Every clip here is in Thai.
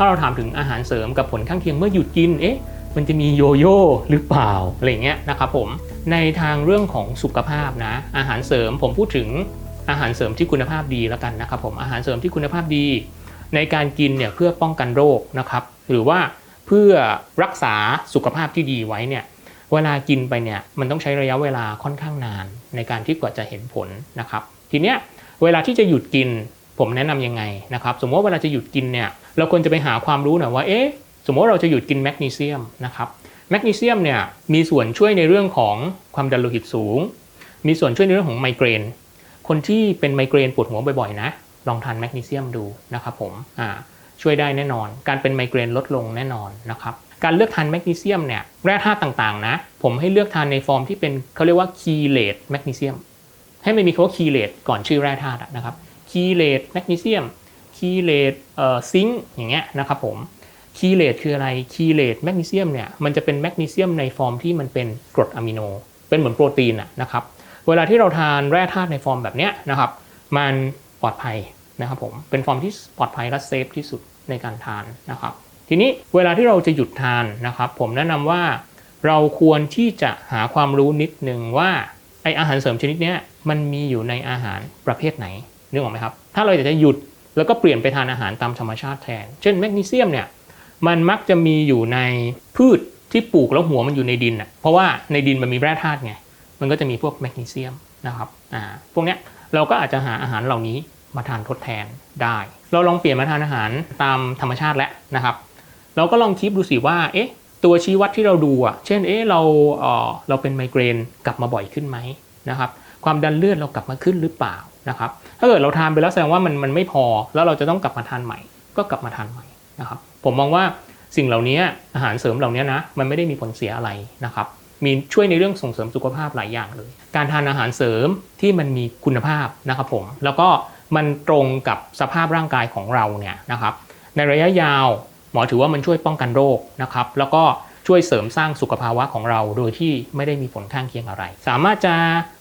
ถ้าเราถามถึงอาหารเสริมกับผลข้างเคียงเมื่อหยุดกิน เอ๊ะ มันจะมีโยโย่หรือเปล่า อะไรเงี้ยนะครับผม ในทางเรื่องของสุขภาพนะ อาหารเสริมผมพูดถึงอาหารเสริมที่คุณภาพดีแล้วกันนะครับผม อาหารเสริมที่คุณภาพดี ในการกินเนี่ยเพื่อป้องกันโรคนะครับ หรือว่าเพื่อรักษาสุขภาพที่ดีไว้เนี่ย เวลากินไปเนี่ยมันต้องใช้ระยะเวลาค่อนข้างนาน ในการที่กว่าจะเห็นผลนะครับ ทีเนี้ยเวลาที่จะหยุดกิน ผมแนะนำยังไงนะครับ สมมติว่าเวลาจะหยุดกินเนี่ย เราควรจะไปหาความรู้หน่อยว่า เอ๊ะ สมมติว่าเราจะหยุดกินแมกนีเซียมนะครับแมกนีเซียมเนี่ยมีส่วนช่วยในเรื่องของความดันโลหิตสูง มีส่วนช่วยในเรื่องของไมเกรน คนที่เป็นไมเกรนปวดหัวบ่อยๆนะ ลองทานแมกนีเซียมดูนะครับผมอ่าช่วยได้แน่นอน การเป็นไมเกรนลดลงแน่นอนนะครับ การเลือกทานแมกนีเซียมเนี่ยแร่ธาตุต่างๆนะ ผมให้เลือกทานในฟอร์มที่เป็นเขาเรียกว่าคีเลตแมกนีเซียมให้มันมีคำว่าคีเลตก่อนชื่อแร่ธาตุนะครับ คีเลตแมกนีเซียมคีเลตเอ่อซิงค์อย่างเงี้ยนะครับผมคีเลตคืออะไรคีเลตแมกนีเซียมเนี่ยมันจะเป็นแมกนีเซียมในฟอร์มที่มันเป็นกรดอะมิโน เป็นเหมือนโปรตีนอะนะครับเวลาที่เราทานแร่ธาตุในฟอร์มแบบเนี้ยนะครับมันปลอดภัยนะครับผมเป็นฟอร์มที่ปลอดภัยและเซฟที่สุดในการทานนะครับทีนี้เวลาที่เราจะหยุดทานนะครับผมแนะนำว่าเราควรที่จะหาความรู้นิดนึงว่าไออาหารเสริมชนิดเนี้ยมันมีอยู่ในอาหารประเภทไหน นึกออกไหมครับ ถ้าเราอยากจะหยุดแล้วก็เปลี่ยนไปทานอาหารตามธรรมชาติแทน เช่นแมกนีเซียมเนี่ยมันมักจะมีอยู่ในพืชที่ปลูกแล้วหัวมันอยู่ในดินอะเพราะว่าในดินมันมีแร่ธาตุไงมันก็จะมีพวกแมกนีเซียมนะครับอ่าพวกเนี้ยเราก็อาจจะหาอาหารเหล่านี้มาทานทดแทนได้ เราลองเปลี่ยนมาทานอาหารตามธรรมชาติแล้วนะครับ เราก็ลองคิดดูสิว่าเอ๊ะตัวชี้วัดที่เราดูอะเช่นเอ๊ะเราเออเราเป็นไมเกรนกลับมาบ่อยขึ้นไหมนะครับความดันเลือดเรากลับมาขึ้นหรือเปล่า นะครับถ้าเกิดเราทานไปแล้วแสดงว่ามันมันไม่พอแล้วเราจะต้องกลับมาทานใหม่ ก็กลับมาทานใหม่นะครับผมมองว่าสิ่งเหล่านี้อาหารเสริมเหล่านี้นะมันไม่ได้มีผลเสียอะไรนะครับมีช่วยในเรื่องส่งเสริมสุขภาพหลายอย่างเลย การทานอาหารเสริมที่มันมีคุณภาพนะครับผมแล้วก็มันตรงกับสภาพร่างกายของเราเนี่ยนะครับในระยะยาวหมอถือว่ามันช่วยป้องกันโรคนะครับแล้วก็ช่วยเสริมสร้างสุขภาวะของเราโดยที่ไม่ได้มีผลข้างเคียงอะไร สามารถจะ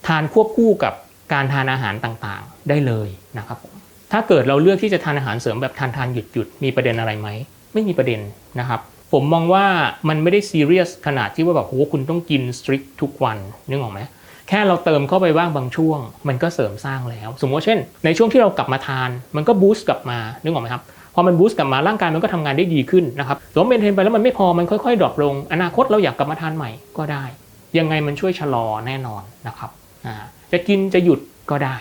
ทานควบคู่กับ การทานอาหารต่างๆ ได้เลยนะครับผมถ้าเกิดเราเลือกที่จะทานอาหารเสริมแบบทานทานหยุดหยุดมีประเด็นอะไรไหมไม่มีประเด็นนะครับ ผมมองว่ามันไม่ได้ซีเรียสขนาดที่ว่าแบบโหคุณต้องกินสตริกทุกวันนึกออกไหมแค่เราเติมเข้าไปบ้างบางช่วง มันก็เสริมสร้างแล้ว สมมติว่าเช่น ในช่วงที่เรากลับมาทาน มันก็บูสต์กลับมานึกออกไหมครับพอมันบูสต์กลับมาร่างกายมันก็ทำงานได้ดีขึ้นนะครับสมมติเมนเทนไปแล้วมันไม่พอมันค่อยๆดรอปลง อนาคตเราอยากกลับมาทานใหม่ก็ได้ ยังไงมันช่วยชะลอแน่นอนนะครับ จะกินจะหยุดก็ได้